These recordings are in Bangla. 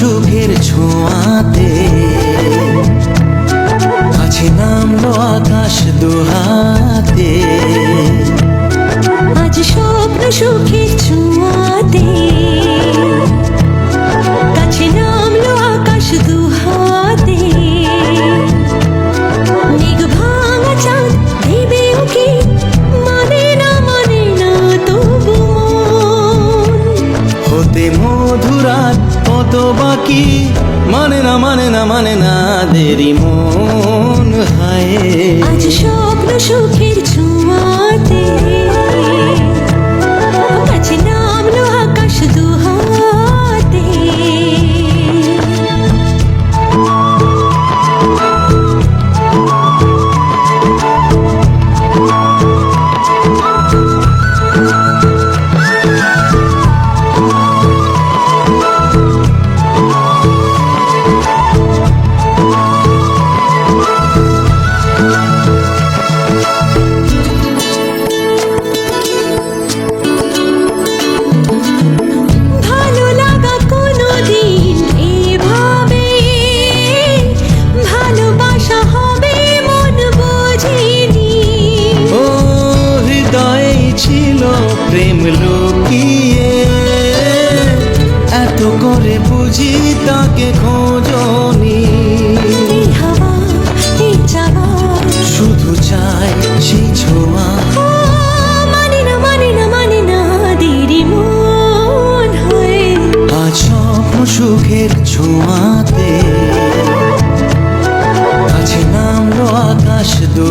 সুখের ছোঁয়াতে। কাছে নামলো আকাশ দুহাতে। আজ স্বপ্ন সুখের ছোঁয়াতে। কাছে নামলো আকাশ মানে না মানে মধুরাত তো বাকি। মানে না মানে না মানে না দেরি মন হায়। আজ স্বপ্ন সুখ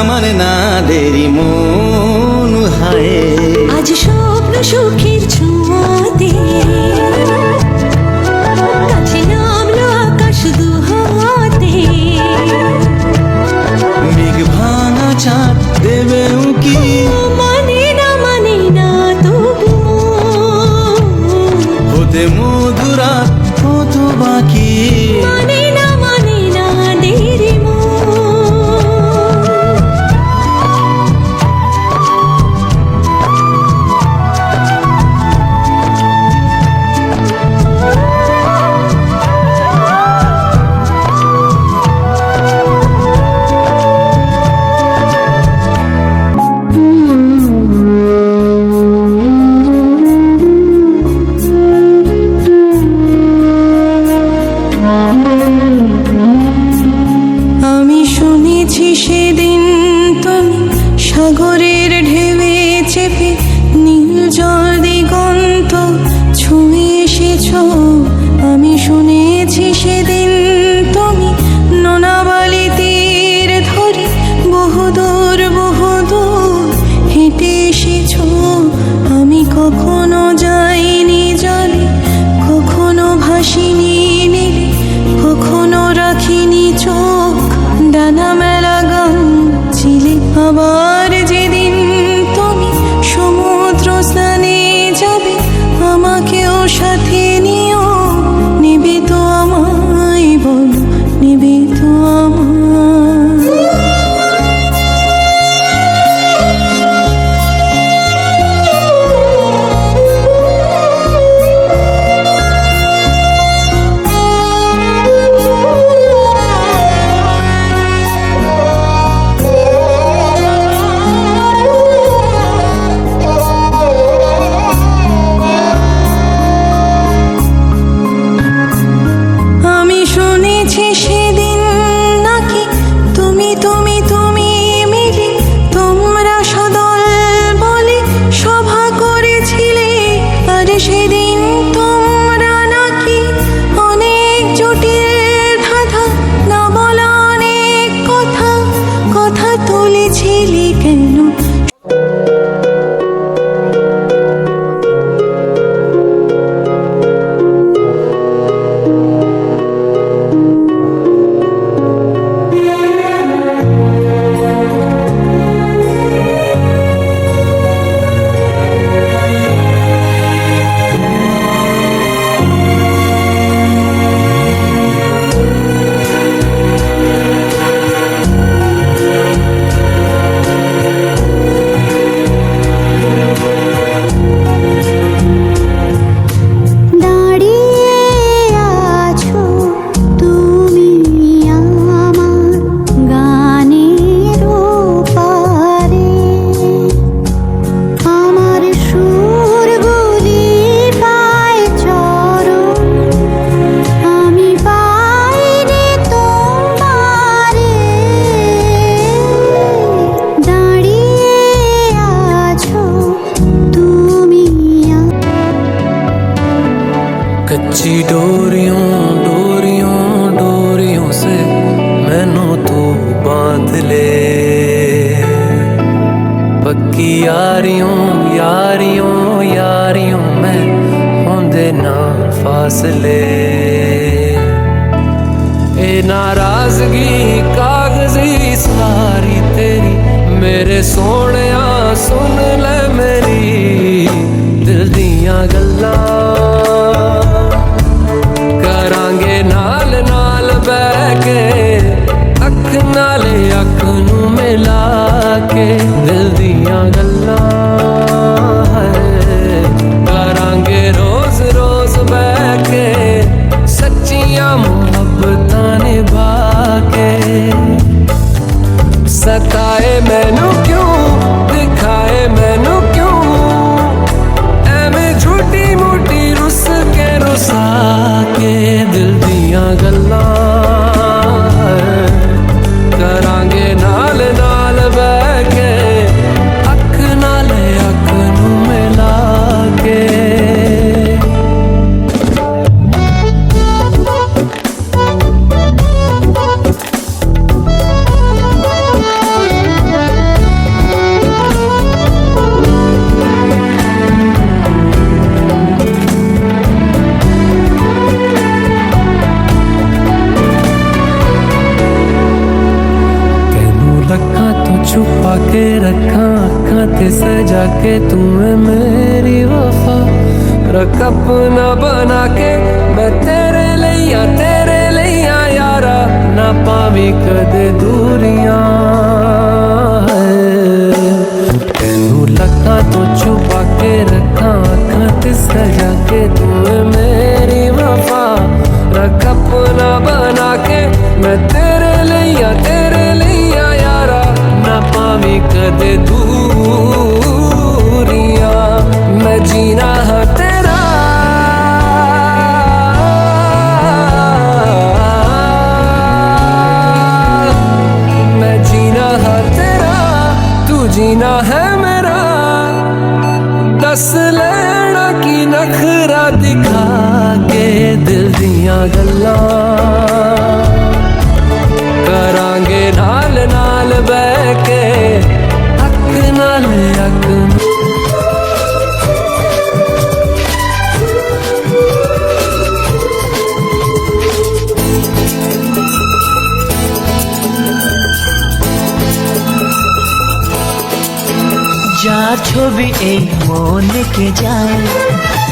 আমার না দেরি মন হায়। আজ স্বপ্ন সুখী कच्ची डोरियों डोरियों डोरियों से मैनू तू बांध ले पक्की यारियों यारियों यारियों में होंदे ना फासले ए नाराजगी कागजी सारी तेरी मेरे सोने सुन ले मेरी दिल दियां गल्लां back दिखा के दिल दिया गल्ला। करांगे नाल नाल बह के अक जा अक যা ছবি এই মনকে যায়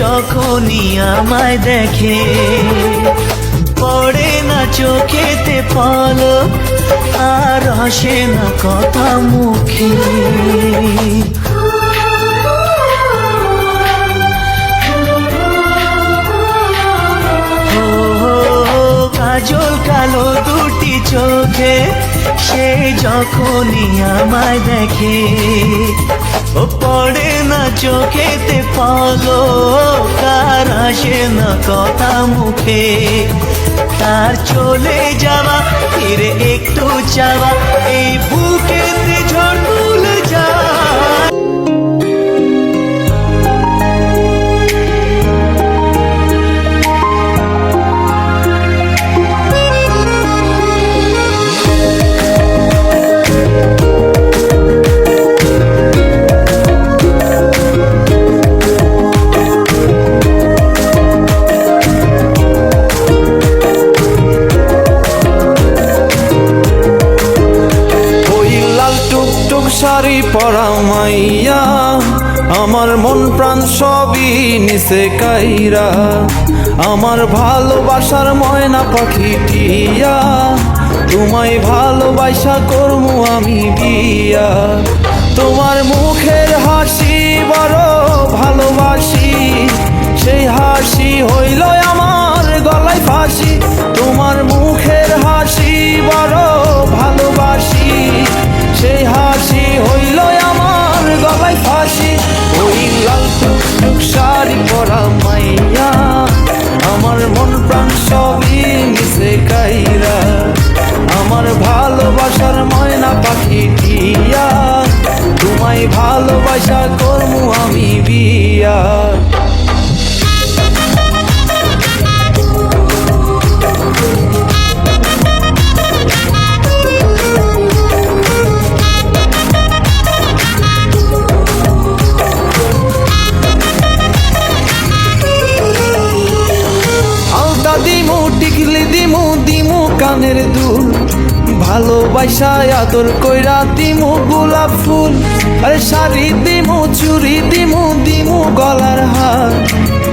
যখনই আমায় দেখে, পড়ে না চোখেতে পলো আর হাসে না কথা মুখে। কাজল কালো দুটি চোখে, সে যখনই আমায় দেখে ও পড়ে না চোখেতে পালো কার আসে না কথা মুখে। তার চলে যাওয়া, ফিরে একটু চাওয়া, এই বুকেতে নিচে কাইরা, আমার ভালোবাসার ময়না পাখি টিয়া তোমায় ভালোবাসা করমু আমি বিয়া তোমার মুখের হাসি বড় ভালোবাসি, সেই হাসি হইল আমার গলায় ফাঁসি। তোমার মুখের হাসি বড় ভালোবাসি, সেই হাসি পরা মাইয়া, আমার মন প্রাণ সবই মিশে কাইরা। আমার ভালোবাসার ময়না পাখি টিয়া, তোমায় ভালোবাসা করমু আমি বিয়া। আদর কইরা দিমু গোলাপ ফুল। আরে শাড়ি দিমু চুরি দিমু দিমু গলার হার।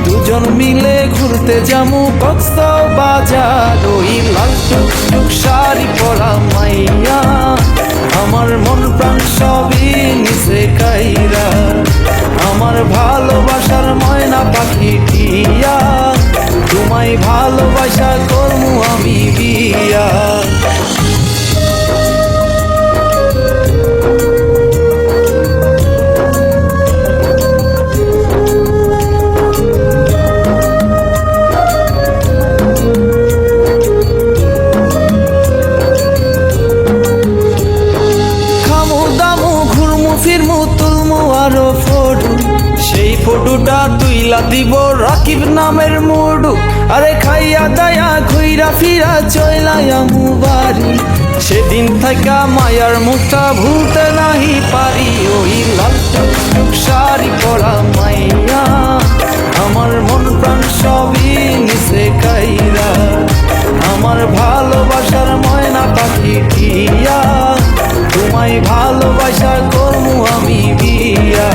দুজন মিলে ঘুরতে যামু কক্স বাজার ওই লাল টুকটুক শাড়ি পরা মাইয়া। আমার মন প্রাণ সবই নিচে কাইরা। আমার ভালোবাসার থাকা মায়ার মুখটা ভুলতে নাহি পারি, ওই লাল শাড়ি পরা মাইয়া। আমার মন প্রাণ সবই নিচে কাইরা। আমার ভালোবাসার ময়না পাখি দিয়া তোমায় ভালোবাসা করমু আমি বিয়া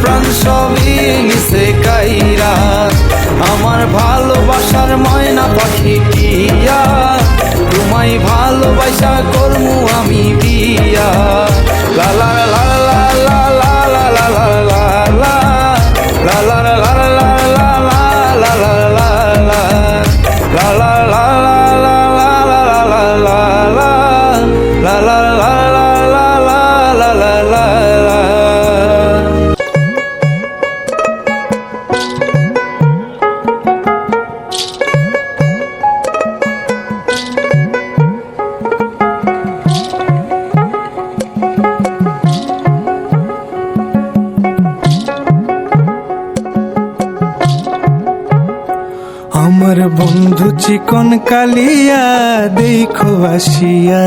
প্রাণ সবই মিশে কাইরা আমার ভালোবাসার ময়না পাখি টিয়া তোমায় ভালোবাসা করমু আমি বিয়া লা লা লা লা লা লা লা লা লা লা লা লা লা লা লা লা চিকন কালিয়া দেখো আসিয়া।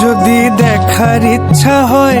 যদি দেখার ইচ্ছা হয়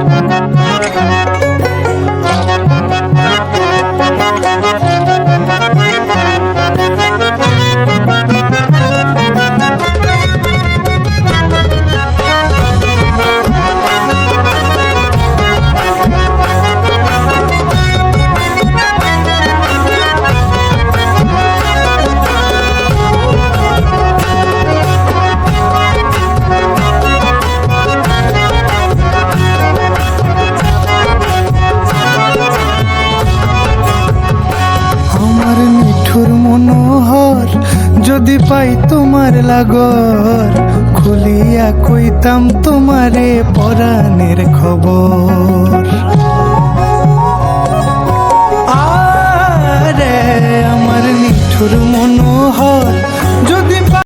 কইতাম তোমারে পরাণের খবর।